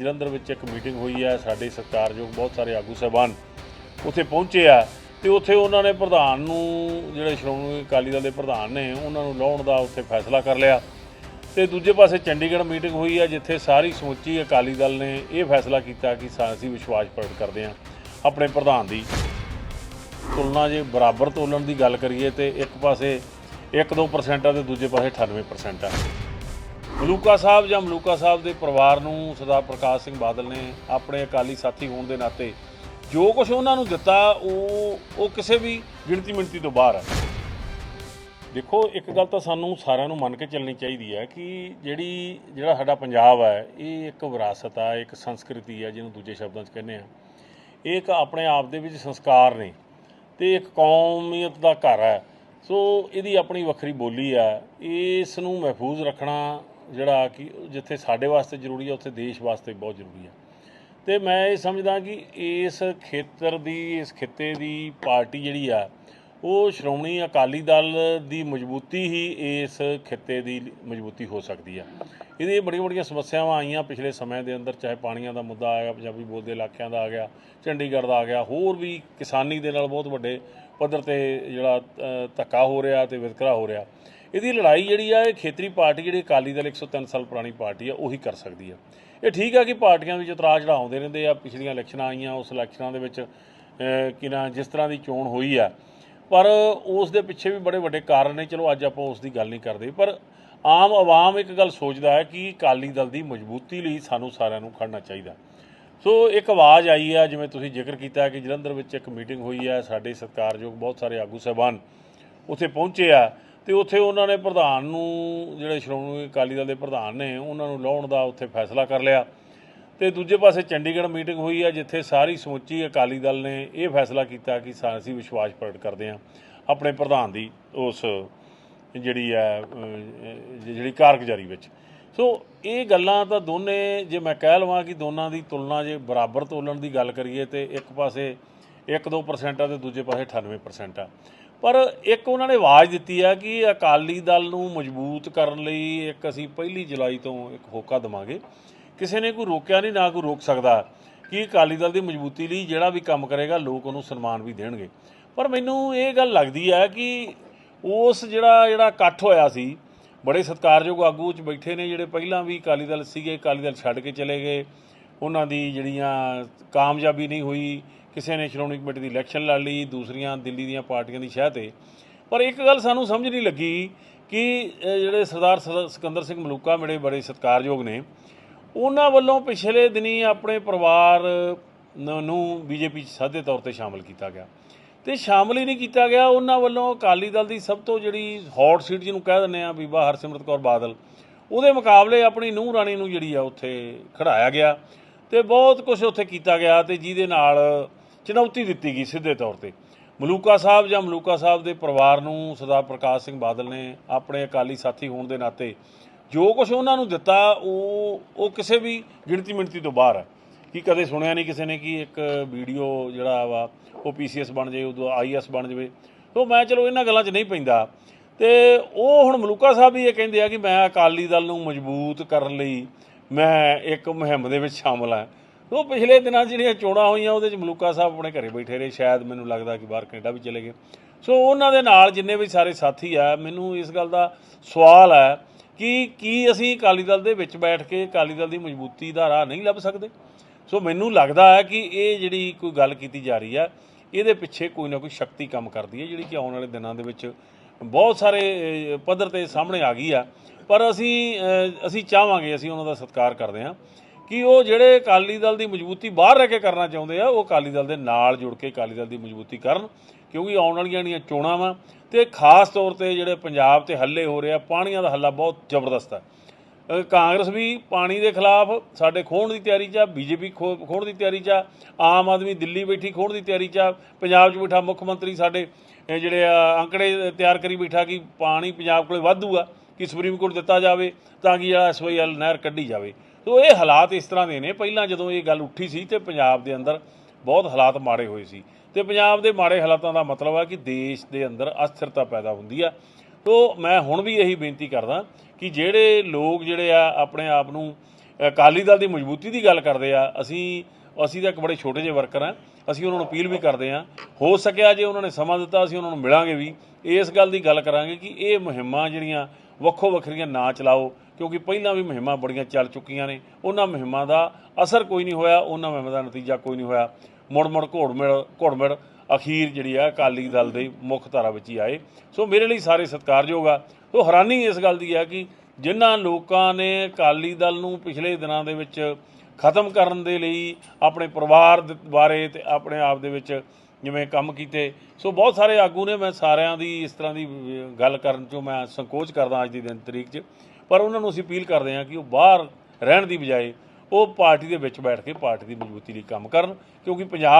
ਜਲੰਧਰ ਵਿੱਚ ਇੱਕ ਮੀਟਿੰਗ ਹੋਈ ਹੈ, ਸਾਡੇ ਸਰਕਾਰਯੋਗ ਬਹੁਤ ਸਾਰੇ ਆਗੂ ਸਾਹਿਬਾਨ ਉੱਥੇ ਪਹੁੰਚੇ ਆ ਤੇ ਉੱਥੇ ਉਹਨਾਂ ਨੇ ਪ੍ਰਧਾਨ ਨੂੰ, ਜਿਹੜੇ ਸ਼੍ਰੋਮਣੀ ਅਕਾਲੀ ਦਲ ਦੇ ਪ੍ਰਧਾਨ ਨੇ, ਉਹਨਾਂ ਨੂੰ ਲਾਉਣ ਦਾ ਉੱਥੇ ਫੈਸਲਾ ਕਰ ਲਿਆ। ਤੇ ਦੂਜੇ ਪਾਸੇ ਚੰਡੀਗੜ੍ਹ ਮੀਟਿੰਗ ਹੋਈ ਹੈ, ਜਿੱਥੇ ਸਾਰੀ ਸਮੁੱਚੀ ਅਕਾਲੀ ਦਲ ਨੇ ਇਹ ਫੈਸਲਾ ਕੀਤਾ ਕਿ ਸਾ- ਅਸੀਂ ਵਿਸ਼ਵਾਸ ਪ੍ਰਗਟ ਕਰਦੇ ਹਾਂ ਆਪਣੇ ਪ੍ਰਧਾਨ ਦੀ। ਤੁਲਨਾ ਜੇ ਬਰਾਬਰ ਤੋਲਣ ਦੀ ਗੱਲ ਕਰੀਏ ਤੇ ਇੱਕ ਪਾਸੇ 1-2% ਆ ਤੇ ਦੂਜੇ ਪਾਸੇ 98% ਆ। ਮਲੂਕਾ ਸਾਹਿਬ ਜਾਂ ਮਲੂਕਾ ਸਾਹਿਬ ਦੇ ਪਰਿਵਾਰ ਨੂੰ ਸਰਦਾਰ ਪ੍ਰਕਾਸ਼ ਸਿੰਘ ਬਾਦਲ ਨੇ ਆਪਣੇ ਅਕਾਲੀ ਸਾਥੀ ਹੋਣ ਦੇ ਨਾਤੇ ਜੋ ਕੁਝ ਉਹਨਾਂ ਨੂੰ ਦਿੱਤਾ, ਉਹ ਉਹ ਕਿਸੇ ਵੀ ਗਿਣਤੀ ਮਿਣਤੀ ਤੋਂ ਬਾਹਰ ਹੈ ਦੇਖੋ, ਇੱਕ ਗੱਲ ਤਾਂ ਸਾਨੂੰ ਸਾਰਿਆਂ ਨੂੰ ਮੰਨ ਕੇ ਚੱਲਣੀ ਚਾਹੀਦੀ ਹੈ ਕਿ ਜਿਹੜੀ ਜਿਹੜਾ ਸਾਡਾ ਪੰਜਾਬ ਹੈ, ਇਹ ਇੱਕ ਵਿਰਾਸਤ ਆ, ਇੱਕ ਸੰਸਕ੍ਰਿਤੀ ਹੈ ਜਿਹਨੂੰ ਦੂਜੇ ਸ਼ਬਦਾਂ 'ਚ ਕਹਿੰਦੇ ਆ। ਇਹ ਇੱਕ ਆਪਣੇ ਆਪ ਦੇ ਵਿੱਚ ਸੰਸਕਾਰ ਨੇ ਤੇ ਇੱਕ ਕੌਮੀਅਤ ਦਾ ਘਰ ਹੈ। ਸੋ ਇਹਦੀ ਆਪਣੀ ਵੱਖਰੀ ਬੋਲੀ ਆ। ਇਸ ਨੂੰ ਮਹਿਫੂਜ਼ ਰੱਖਣਾ ਜਿਹੜਾ ਕਿ ਜਿੱਥੇ ਸਾਡੇ ਵਾਸਤੇ ਜ਼ਰੂਰੀ ਹੈ, ਉੱਥੇ ਦੇਸ਼ ਵਾਸਤੇ ਬਹੁਤ ਜ਼ਰੂਰੀ ਹੈ। ਤੇ ਮੈਂ ਇਹ ਸਮਝਦਾ ਕਿ ਇਸ ਖੇਤਰ ਦੀ, ਇਸ ਖਿੱਤੇ ਦੀ ਪਾਰਟੀ ਜਿਹੜੀ ਆ, ਉਹ ਸ਼੍ਰੋਮਣੀ ਅਕਾਲੀ ਦਲ ਦੀ ਮਜ਼ਬੂਤੀ ਹੀ ਇਸ ਖਿੱਤੇ ਦੀ ਮਜ਼ਬੂਤੀ ਹੋ ਸਕਦੀ ਆ। ਇਹਦੇ ਬੜੀਆਂ ਬੜੀਆਂ ਸਮੱਸਿਆਵਾਂ ਆਈਆਂ ਪਿਛਲੇ ਸਮੇਂ ਦੇ ਅੰਦਰ, ਚਾਹੇ ਪਾਣੀਆਂ ਦਾ ਮੁੱਦਾ ਆ ਗਿਆ ਪੰਜਾਬੀ ਬੋਲਦੇ ਇਲਾਕਿਆਂ ਦਾ ਆ ਗਿਆ, ਚੰਡੀਗੜ੍ਹ ਦਾ ਆ ਗਿਆ, ਹੋਰ ਵੀ ਕਿਸਾਨੀ ਦੇ ਨਾਲ ਬਹੁਤ ਵੱਡੇ ਪੱਧਰ ਤੇ ਜਿਹੜਾ ਧੱਕਾ ਹੋ ਰਿਹਾ ਤੇ ਵਿਤਕਰਾ ਹੋ ਰਿਹਾ। ਇਹਦੀ ਲੜਾਈ ਜਿਹੜੀ ਆ ਇਹ ਖੇਤਰੀ ਪਾਰਟੀ ਜਿਹੜੀ ਅਕਾਲੀ ਦਲ 103 ਸਾਲ ਪੁਰਾਣੀ ਪਾਰਟੀ ਆ ਉਹੀ ਕਰ ਸਕਦੀ ਆ। ਇਹ ਠੀਕ ਆ ਕਿ ਪਾਰਟੀਆਂ ਵਿੱਚ ਉਤਰਾਅ ਚੜਾਉਂਦੇ ਰਹਿੰਦੇ ਆ ਪਿਛਲੀਆਂ ਇਲੈਕਸ਼ਨਾਂ ਆਈਆਂ ਉਸ ਇਲੈਕਸ਼ਨਾਂ ਦੇ ਵਿੱਚ ਅ, ਕਿ ਨਾ ਜਿਸ ਤਰ੍ਹਾਂ ਦੀ ਚੋਣ ਹੋਈ ਆ। ਪਰ ਉਸ ਦੇ ਪਿੱਛੇ ਵੀ ਬੜੇ ਵੱਡੇ ਕਾਰਨ ਨੇ ਚਲੋ ਅੱਜ ਆਪਾਂ ਉਸ ਦੀ ਗੱਲ ਨਹੀਂ ਕਰਦੇ। ਪਰ ਆਮ ਆਵਾਮ ਇੱਕ ਗੱਲ ਸੋਚਦਾ ਹੈ ਕਿ ਅਕਾਲੀ ਦਲ ਦੀ ਮਜ਼ਬੂਤੀ ਲਈ ਸਾਨੂੰ ਸਾਰਿਆਂ ਨੂੰ ਖੜਨਾ ਚਾਹੀਦਾ। ਸੋ ਇੱਕ ਆਵਾਜ਼ ਆਈ ਆ ਜਿਵੇਂ ਤੁਸੀਂ ਜ਼ਿਕਰ ਕੀਤਾ ਕਿ ਜਲੰਧਰ ਵਿੱਚ ਇੱਕ ਮੀਟਿੰਗ ਹੋਈ ਹੈ ਸਾਡੇ ਸਤਿਕਾਰਯੋਗ ਬਹੁਤ ਸਾਰੇ ਆਗੂ ਸਾਹਿਬਾਨ ਉੱਥੇ ਪਹੁੰਚੇ ਆ। ਤੇ ਉੱਥੇ ਉਹਨਾਂ ਨੇ ਪ੍ਰਧਾਨ ਨੂੰ, ਜਿਹੜੇ ਸ਼੍ਰੋਮਣੀ ਅਕਾਲੀ ਦਲ ਦੇ ਪ੍ਰਧਾਨ ਨੇ, ਉਹਨਾਂ ਨੂੰ ਲਾਉਣ ਦਾ ਉੱਥੇ ਫੈਸਲਾ ਕਰ ਲਿਆ। ਤੇ ਦੂਜੇ ਪਾਸੇ ਚੰਡੀਗੜ੍ਹ ਮੀਟਿੰਗ ਹੋਈ ਆ, ਜਿੱਥੇ ਸਾਰੀ ਸਮੁੱਚੀ ਅਕਾਲੀ ਦਲ ਨੇ ਇਹ ਫੈਸਲਾ ਕੀਤਾ ਕਿ ਸਾ- ਅਸੀਂ ਵਿਸ਼ਵਾਸ ਪ੍ਰਗਟ ਕਰਦੇ ਹਾਂ ਆਪਣੇ ਪ੍ਰਧਾਨ ਦੀ, ਉਸ ਜਿਹੜੀ ਹੈ ਜਿਹੜੀ ਕਾਰਗੁਜ਼ਾਰੀ ਵਿੱਚ। ਸੋ ਇਹ ਗੱਲਾਂ ਤਾਂ ਦੋਨੇ, ਜੇ ਮੈਂ ਕਹਿ ਲਵਾਂ ਕਿ ਦੋਨਾਂ ਦੀ ਤੁਲਨਾ ਜੇ ਬਰਾਬਰ ਤੋਲਣ ਦੀ ਗੱਲ ਕਰੀਏ ਤੇ ਇੱਕ ਪਾਸੇ 1-2% ਆ ਤੇ ਦੂਜੇ ਪਾਸੇ 98% ਆ। ਪਰ ਇੱਕ ਉਹਨਾਂ ਨੇ ਆਵਾਜ਼ ਦਿੱਤੀ ਆ ਕਿ ਅਕਾਲੀ ਦਲ ਨੂੰ ਮਜ਼ਬੂਤ ਕਰਨ ਲਈ ਇੱਕ ਅਸੀਂ ਪਹਿਲੀ ਜੁਲਾਈ ਤੋਂ ਇੱਕ ਹੋਕਾ ਦਵਾਂਗੇ। ਕਿਸੇ ਨੇ ਕੋਈ ਰੋਕਿਆ ਨਹੀਂ, ਨਾ ਕੋਈ ਰੋਕ ਸਕਦਾ। ਕਿ ਅਕਾਲੀ ਦਲ ਦੀ ਮਜ਼ਬੂਤੀ ਲਈ ਜਿਹੜਾ ਵੀ ਕੰਮ ਕਰੇਗਾ, ਲੋਕ ਉਹਨੂੰ ਸਨਮਾਨ ਵੀ ਦੇਣਗੇ। ਪਰ ਮੈਨੂੰ ਇਹ ਗੱਲ ਲੱਗਦੀ ਹੈ ਕਿ ਉਸ ਜਿਹੜਾ ਜਿਹੜਾ ਇਕੱਠ ਹੋਇਆ ਸੀ, ਬੜੇ ਸਤਿਕਾਰਯੋਗ ਆਗੂ ਚ ਬੈਠੇ ਨੇ, ਜਿਹੜੇ ਪਹਿਲਾਂ ਵੀ ਅਕਾਲੀ ਦਲ ਸੀਗੇ, ਅਕਾਲੀ ਦਲ ਛੱਡ ਕੇ ਚਲੇ ਗਏ। ਉਹਨਾਂ ਦੀ ਜਿਹੜੀਆਂ ਕਾਮਯਾਬੀ ਨਹੀਂ ਹੋਈ, ਕਿਸੇ ਨੇ ਸ਼੍ਰੋਮਣੀ ਕਮੇਟੀ ਦੀ ਇਲੈਕਸ਼ਨ ਲੜ ਲਈ, ਦੂਸਰੀਆਂ ਦਿੱਲੀ ਦੀਆਂ ਪਾਰਟੀਆਂ ਦੀ ਸ਼ਹਿ ਤੇ। ਪਰ ਇੱਕ ਗੱਲ ਸਾਨੂੰ ਸਮਝ ਨਹੀਂ ਲੱਗੀ ਕਿ ਜਿਹੜੇ ਸਰਦਾਰ ਸ- ਸਿਕੰਦਰ ਸਿੰਘ ਮਲੂਕਾ ਮੇਰੇ ਬੜੇ ਸਤਿਕਾਰਯੋਗ ਨੇ, ਉਹਨਾਂ ਵੱਲੋਂ ਪਿਛਲੇ ਦਿਨੀ ਆਪਣੇ ਪਰਿਵਾਰ ਨ- ਨੂੰ ਬੀਜੇਪੀ 'ਚ ਸਾਦੇ ਤੌਰ ਤੇ ਸ਼ਾਮਲ ਕੀਤਾ ਗਿਆ। ਤੇ ਸ਼ਾਮਲ ਹੀ ਨਹੀਂ ਕੀਤਾ ਗਿਆ, ਉਹਨਾਂ ਵੱਲੋਂ ਅਕਾਲੀ ਦਲ ਦੀ ਸਭ ਤੋਂ ਜਿਹੜੀ ਹੌਟ ਸੀਟ ਜਿਹਨੂੰ ਕਹਿ ਦਿੰਦੇ ਆ ਬੀਬਾ ਹਰਸਿਮਰਤ ਕੌਰ ਬਾਦਲ, ਉਹਦੇ ਮੁਕਾਬਲੇ ਆਪਣੀ ਨੂੰਹ ਰਾਣੀ ਨੂੰ ਜਿਹੜੀ ਆ, ਉੱਥੇ ਖੜਾਇਆ ਗਿਆ। ਤੇ ਬਹੁਤ ਕੁਝ ਉੱਥੇ ਕੀਤਾ ਗਿਆ ਤੇ ਜਿਹਦੇ ਨਾਲ ਚੁਣੌਤੀ ਦਿੱਤੀ ਗਈ ਸਿੱਧੇ ਤੌਰ ਤੇ। ਮਲੂਕਾ ਸਾਹਿਬ ਜਾਂ ਮਲੂਕਾ ਸਾਹਿਬ ਦੇ ਪਰਿਵਾਰ ਨੂੰ ਸਰਦਾਰ ਪ੍ਰਕਾਸ਼ ਸਿੰਘ ਬਾਦਲ ਨੇ ਆਪਣੇ ਅਕਾਲੀ ਸਾਥੀ ਹੋਣ ਦੇ ਨਾਤੇ ਜੋ ਕੁਝ ਉਹਨਾਂ ਨੂੰ ਦਿੱਤਾ, ਉਹ ਉਹ ਕਿਸੇ ਵੀ ਗਿਣਤੀ ਮਿਣਤੀ ਤੋਂ ਬਾਹਰ ਹੈ। ਕਿ ਕਦੇ ਸੁਣਿਆ ਨਹੀਂ ਕਿਸੇ ਨੇ ਕਿ ਇੱਕ ਵੀਡੀਓ ਜਿਹੜਾ ਵਾ, ਉਹ ਪੀਸੀਐਸ ਬਣ ਜਾਏ, ਉਦੋਂ ਆਈਐਸ ਬਣ ਜਾਵੇ। ਤੋਂ ਮੈਂ ਚਲੋ ਇਹਨਾਂ ਗੱਲਾਂ 'ਚ ਨਹੀਂ ਪੈਂਦਾ। ਤੇ ਉਹ ਹੁਣ ਮਲੂਕਾ ਸਾਹਿਬ ਵੀ ਇਹ ਕਹਿੰਦੇ ਆ ਕਿ ਮੈਂ ਅਕਾਲੀ ਦਲ ਨੂੰ ਮਜ਼ਬੂਤ ਕਰਨ ਲਈ ਮੈਂ ਇੱਕ ਮੁਹਿੰਮ ਦੇ ਵਿੱਚ ਸ਼ਾਮਲ ਹਾਂ। ਉਹ ਪਿਛਲੇ ਦਿਨਾਂ 'ਚ ਜਿਹੜੀਆਂ ਚੋਣਾਂ ਹੋਈਆਂ, ਉਹਦੇ 'ਚ ਮਲੂਕਾ ਸਾਹਿਬ ਆਪਣੇ ਘਰੇ ਬੈਠੇ ਰਹੇ। ਸ਼ਾਇਦ ਮੈਨੂੰ ਲੱਗਦਾ ਕਿ ਬਾਹਰ ਕੈਨੇਡਾ ਵੀ ਚਲੇ ਗਏ। ਸੋ ਉਹਨਾਂ ਦੇ ਨਾਲ ਜਿੰਨੇ ਵੀ ਸਾਰੇ ਸਾਥੀ ਆ, ਮੈਨੂੰ ਇਸ ਗੱਲ ਦਾ ਸਵਾਲ ਹੈ ਕਿ ਕੀ ਅਸੀਂ ਅਕਾਲੀ ਦਲ ਦੇ ਵਿੱਚ ਬੈਠ ਕੇ ਅਕਾਲੀ ਦਲ ਦੀ ਮਜ਼ਬੂਤੀ ਦਾ ਰਾਹ ਨਹੀਂ ਲੱਭ ਸਕਦੇ? ਸੋ ਮੈਨੂੰ ਲੱਗਦਾ ਹੈ ਕਿ ਇਹ ਜਿਹੜੀ ਕੋਈ ਗੱਲ ਕੀਤੀ ਜਾ ਰਹੀ ਹੈ ਇਹਦੇ ਪਿੱਛੇ ਕੋਈ ਨਾ ਕੋਈ ਸ਼ਕਤੀ ਕੰਮ ਕਰਦੀ ਹੈ, ਜਿਹੜੀ ਕਿ ਆਉਣ ਵਾਲੇ ਦਿਨਾਂ ਦੇ ਵਿੱਚ ਬਹੁਤ ਸਾਰੇ ਪੱਧਰ ਤੇ ਸਾਹਮਣੇ ਆ ਗਈ ਆ। ਪਰ ਅਸੀਂ ਅਸੀਂ ਚਾਹਾਂਗੇ, ਅਸੀਂ ਉਹਨਾਂ ਦਾ ਸਤਿਕਾਰ ਕਰਦੇ ਹਾਂ ਕਿ ਉਹ ਜਿਹੜੇ ਅਕਾਲੀ ਦਲ ਦੀ ਮਜ਼ਬੂਤੀ ਬਾਹਰ ਰਹਿ ਕੇ ਕਰਨਾ ਚਾਹੁੰਦੇ ਆ, ਉਹ ਅਕਾਲੀ ਦਲ ਦੇ ਨਾਲ ਜੁੜ ਕੇ ਅਕਾਲੀ ਦਲ ਦੀ ਮਜ਼ਬੂਤੀ ਕਰਨ, ਕਿਉਂਕਿ ਆਉਣ ਵਾਲੀਆਂ ਜਿਹੜੀਆਂ ਚੋਣਾਂ ਵਾ, ਤੇ ਖਾਸ ਤੌਰ ਤੇ ਜਿਹੜੇ ਪੰਜਾਬ ਤੇ ਹੱਲੇ ਹੋ ਰਿਹਾ, ਪਾਣੀਆਂ ਦਾ ਹੱਲਾ ਬਹੁਤ ਜ਼ਬਰਦਸਤ ਆ। ਕਾਂਗਰਸ ਵੀ ਪਾਣੀ ਦੇ ਖਿਲਾਫ ਸਾਡੇ ਖੋਣ ਦੀ ਤਿਆਰੀ 'ਚ ਆ, ਬੀਜੇਪੀ ਖੋਣ ਦੀ ਤਿਆਰੀ 'ਚ ਆ, ਆਮ ਆਦਮੀ ਦਿੱਲੀ ਬੈਠੀ ਖੋਣ ਦੀ ਤਿਆਰੀ 'ਚ ਆ, ਪੰਜਾਬ 'ਚ ਬੈਠਾ ਮੁੱਖ ਮੰਤਰੀ ਸਾਡੇ ਜਿਹੜੇ ਆ, ਅੰਕੜੇ ਤਿਆਰ ਕਰੀ ਬੈਠਾ ਕਿ ਪਾਣੀ ਪੰਜਾਬ ਕੋਲੇ ਵਾਧੂ ਆ, ਕਿ ਸੁਪਰੀਮ ਕੋਰਟ ਦਿੱਤਾ ਜਾਵੇ ਤਾਂ ਕਿ ਜਿਹੜਾ ਐਸਵਾਈਐਲ ਨਹਿਰ ਕੱਢੀ ਜਾਵੇ। ਸੋ ਇਹ ਹਾਲਾਤ ਇਸ ਤਰ੍ਹਾਂ ਦੇ ਨੇ, ਪਹਿਲਾਂ ਜਦੋਂ ਇਹ ਗੱਲ ਉੱਠੀ ਸੀ ਤੇ ਪੰਜਾਬ ਦੇ ਅੰਦਰ ਬਹੁਤ ਹਾਲਾਤ ਮਾੜੇ ਹੋਏ ਸੀ। ਤੇ ਪੰਜਾਬ ਦੇ ਮਾੜੇ ਹਾਲਾਤਾਂ ਦਾ ਮਤਲਬ ਆ ਕਿ ਦੇਸ਼ ਦੇ ਅੰਦਰ ਅਸਥਿਰਤਾ ਪੈਦਾ ਹੁੰਦੀ ਆ ਤੋ ਮੈਂ ਹੁਣ ਵੀ ਇਹੀ ਬੇਨਤੀ ਕਰਦਾ ਕਿ ਜਿਹੜੇ ਲੋਕ ਜਿਹੜੇ ਆ ਆਪਣੇ ਆਪ ਨੂੰ ਅਕਾਲੀ ਦਲ ਦੀ ਮਜ਼ਬੂਤੀ ਦੀ ਗੱਲ ਕਰਦੇ ਆ, ਅਸੀਂ ਅਸੀਂ ਤਾਂ ਇੱਕ ਬੜੇ ਛੋਟੇ ਜਿਹੇ ਵਰਕਰ ਆ, ਅਸੀਂ ਉਹਨਾਂ ਨੂੰ ਅਪੀਲ ਵੀ ਕਰਦੇ ਆ। ਹੋ ਸਕਿਆ ਜੇ ਉਹਨਾਂ ਨੇ ਸਮਾਂ ਦਿੱਤਾ, ਅਸੀਂ ਉਹਨਾਂ ਨੂੰ ਮਿਲਾਂਗੇ ਵੀ। ਇਸ ਗੱਲ ਦੀ ਗੱਲ ਕਰਾਂਗੇ ਕਿ ਇਹ ਮੁਹਿੰਮਾਂ ਜਿਹੜੀਆਂ ਵੱਖੋ ਵੱਖਰੀਆਂ ਨਾ ਚਲਾਓ, ਕਿਉਂਕਿ ਪਹਿਲਾਂ ਵੀ ਮੁਹਿੰਮਾਂ ਬੜੀਆਂ ਚੱਲ ਚੁੱਕੀਆਂ ਨੇ। ਉਹਨਾਂ ਮੁਹਿੰਮਾਂ ਦਾ ਅਸਰ ਕੋਈ ਨਹੀਂ ਹੋਇਆ, ਉਹਨਾਂ ਮੁਹਿੰਮਾਂ ਦਾ ਨਤੀਜਾ ਕੋਈ ਨਹੀਂ ਹੋਇਆ। ਮੁੜ ਮੁੜ ਘੋੜਮਿੜ ਘੋੜਮਿੜ ਅਖੀਰ ਜਿਹੜੀ ਆ ਅਕਾਲੀ ਦਲ ਦੇ ਮੁੱਖ ਧਾਰਾ ਵਿੱਚ ਹੀ ਆਏ। ਸੋ ਮੇਰੇ ਲਈ ਸਾਰੇ ਸਤਿਕਾਰਯੋਗ ਆ। ਸੋ ਹੈਰਾਨੀ ਇਸ ਗੱਲ ਦੀ ਆ ਕਿ ਜਿਨ੍ਹਾਂ ਲੋਕਾਂ ਨੇ ਅਕਾਲੀ ਦਲ ਨੂੰ ਪਿਛਲੇ ਦਿਨਾਂ ਦੇ ਵਿੱਚ ਖਤਮ ਕਰਨ ਦੇ ਲਈ ਆਪਣੇ ਪਰਿਵਾਰ ਬਾਰੇ ਤੇ ਆਪਣੇ ਆਪ ਦੇ ਵਿੱਚ ਜਿਵੇਂ ਕੰਮ ਕੀਤੇ, ਸੋ ਬਹੁਤ ਸਾਰੇ ਆਗੂ ਨੇ ਮੈਂ ਸਾਰਿਆਂ ਦੀ ਇਸ ਤਰ੍ਹਾਂ ਦੀ ਗੱਲ ਕਰਨ ਚੋਂ ਮੈਂ ਸੰਕੋਚ ਕਰਦਾ ਅੱਜ ਦੀ ਦਿਨ ਤਰੀਕ 'ਚ। ਪਰ ਉਹਨਾਂ ਨੂੰ ਅਸੀਂ ਅਪੀਲ ਕਰਦੇ ਹਾਂ ਕਿ ਉਹ ਬਾਹਰ ਰਹਿਣ ਦੀ ਬਜਾਏ ਉਹ ਪਾਰਟੀ ਦੇ ਵਿੱਚ ਬੈਠ ਕੇ ਪਾਰਟੀ ਦੀ ਮਜ਼ਬੂਤੀ ਲਈ ਕੰਮ ਕਰਨ, ਕਿਉਂਕਿ ਪੰਜਾਬ